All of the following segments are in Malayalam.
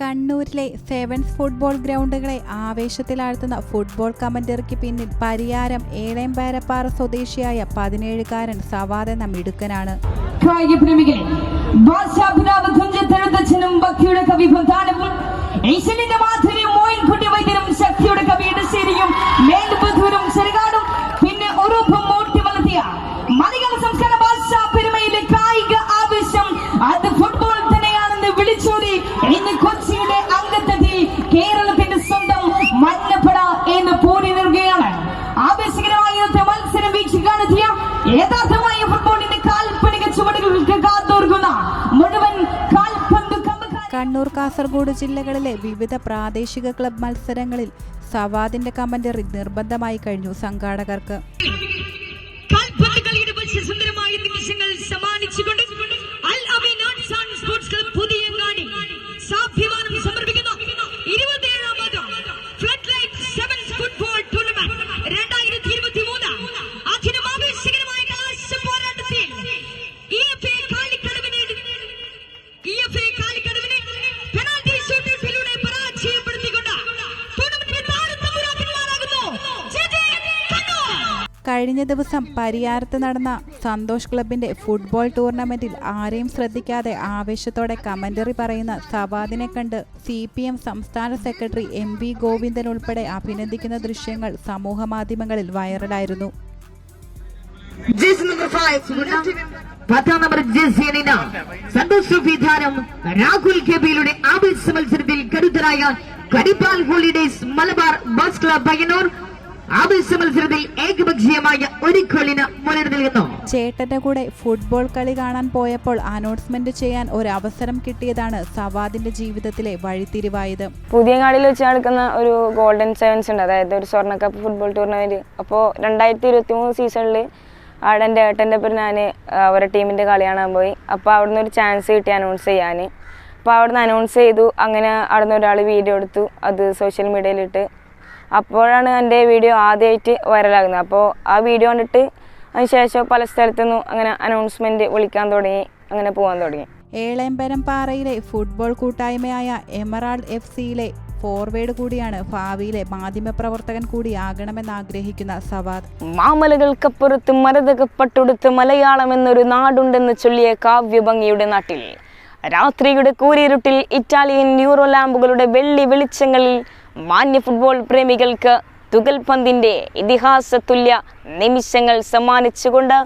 കണ്ണൂരിലെ സെവൻസ് ഫുട്ബോൾ ഗ്രൗണ്ടുകളെ ആവേശത്തിലാഴ്ത്തുന്ന ഫുട്ബോൾ കമന്ററിക്ക് പിന്നിൽ പരിയാരം ഏളേമ്പാരപ്പാറ സ്വദേശിയായ പതിനേഴുകാരൻ സവാദ് എന്ന മിടുക്കനാണ്. ഈശ്വരന്റെ മാധുര്യം കണ്ണൂർ കാസർഗോഡ് ജില്ലകളിലെ വിവിധ പ്രാദേശിക ക്ലബ് മത്സരങ്ങളിൽ സവാദിന്റെ കമന്ററി നിർബന്ധമായി കഴിഞ്ഞു സംഘാടകർക്ക്. സുന്ദരമായ കഴിഞ്ഞ ദിവസം പരിയാരത്ത് നടന്ന സന്തോഷ് ക്ലബിന്റെ ഫുട്ബോൾ ടൂർണമെന്റിൽ ആരെയും ശ്രദ്ധിക്കാതെ ആവേശത്തോടെ കമന്ററി പറയുന്ന സവാദിനെ കണ്ട് സി പി എം സംസ്ഥാന സെക്രട്ടറി എം വി ഗോവിന്ദൻ ഉൾപ്പെടെ അഭിനന്ദിക്കുന്ന ദൃശ്യങ്ങൾ സമൂഹമാധ്യമങ്ങളിൽ വൈറലായിരുന്നു. പത്താം നമ്പർ മത്സരത്തിൽ മലബാർ ബസ് ക്ലബ് ആവേശ മത്സരത്തിൽ ഏകപക്ഷീയമായ ഒരു ഗോളിന് മുന്നിട്ട് നിൽക്കുന്നു ചേട്ടന്റെ കൂടെ ഫുട്ബോൾ കളി കാണാൻ പോയപ്പോൾ അനൗൺസ്മെന്റ് ചെയ്യാൻ ഒരു അവസരം കിട്ടിയതാണ് സവാദിന്റെ ജീവിതത്തിലെ വഴിത്തിരിവായത്. പുതിയ പുതിയങ്ങാടിയിൽ വെച്ച് നടക്കുന്ന ഒരു ഗോൾഡൻ സെവൻസ് ഉണ്ട്. അതായത് ഒരു സ്വർണ കപ്പ് ഫുട്ബോൾ ടൂർണമെന്റ് അപ്പോൾ രണ്ടായിരത്തി ഇരുപത്തി മൂന്ന് സീസണിൽ അവിടെ എന്റെ ഏട്ടന്റെ പേര് ഞാൻ അവരുടെ ടീമിന്റെ കളി കാണാൻ പോയി. അപ്പോൾ അവിടുന്ന് ഒരു ചാൻസ് കിട്ടി അനൗൺസ് ചെയ്യാൻ അപ്പോൾ അവിടുന്ന് അനൗൺസ് ചെയ്തു. അങ്ങനെ അവിടുന്ന് ഒരാൾ വീഡിയോ എടുത്തു. അത് സോഷ്യൽ മീഡിയയിലിട്ട് അപ്പോഴാണ് എന്റെ വീഡിയോ ആദ്യമായിട്ട് വൈറലാകുന്നത്. അപ്പോൾ ആ വീഡിയോ കണ്ടിട്ട് അതിനുശേഷം പല സ്ഥലത്തുനിന്നും അങ്ങനെ അനൗൺസ്മെന്റ് വിളിക്കാൻ തുടങ്ങി അങ്ങനെ പോകാൻ തുടങ്ങി. ഏളേമ്പരം പാറയിലെ ഫുട്ബോൾ കൂട്ടായ്മയായ എമറാൾഡ് എഫ് സിയിലെ ഫോർവേഡ് കൂടിയാണ് ഭാവിയിലെ മാധ്യമപ്രവർത്തകൻ കൂടിയാകണമെന്ന് ആഗ്രഹിക്കുന്ന സവാദ്. മാമലകൾക്കപ്പുറത്ത് മരതകപ്പെട്ടൊടുത്ത് മലയാളം എന്നൊരു നാടുണ്ടെന്ന് ചൊല്ലിയ കാവ്യഭംഗിയുടെ നാട്ടിൽ രാത്രിയുടെ കൂരിരുട്ടിൽ ഇറ്റാലിയൻ ന്യൂറോ ലാമ്പുകളുടെ വെള്ളി വെളിച്ചങ്ങളിൽ മാന്യ ഫുട്ബോൾ പ്രേമികൾക്ക് തുകൽപന്തിന്റെ ഇതിഹാസ തുല്യ നിമിഷങ്ങൾ സമ്മാനിച്ചുകൊണ്ട്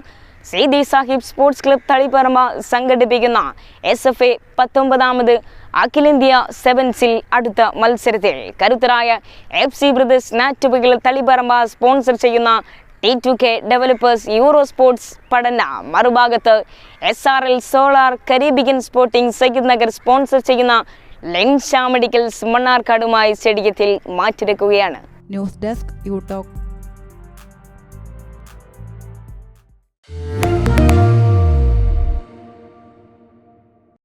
സെയ്ദി സാഹിബ് സ്പോർട്സ് ക്ലബ് തളിപ്പറമ്പ സംഘടിപ്പിക്കുന്ന എസ് എഫ് എ പത്തൊമ്പതാമത് അഖിലേന്ത്യ സെവൻസിൽ അടുത്ത മത്സരത്തിൽ കരുത്തരായ എഫ് സി ബ്രദേഴ്സ് നാറ്റുപികൾ തളിപ്പറമ്പ സ്പോൺസർ ചെയ്യുന്ന T two K developers euro sports പഠന മറുഭാഗത്ത് S R L solar Caribbean sporting Sayyid Nagar sponsor ചെയ്യുന്ന ലെൻഷാ മെഡിക്കൽ മണ്ണാർക്കാടുമായി സ്റ്റേഡിയത്തിൽ മാറ്റിരക്കുകയാണ് ന്യൂസ് ഡെസ്ക് യൂടോക്ക്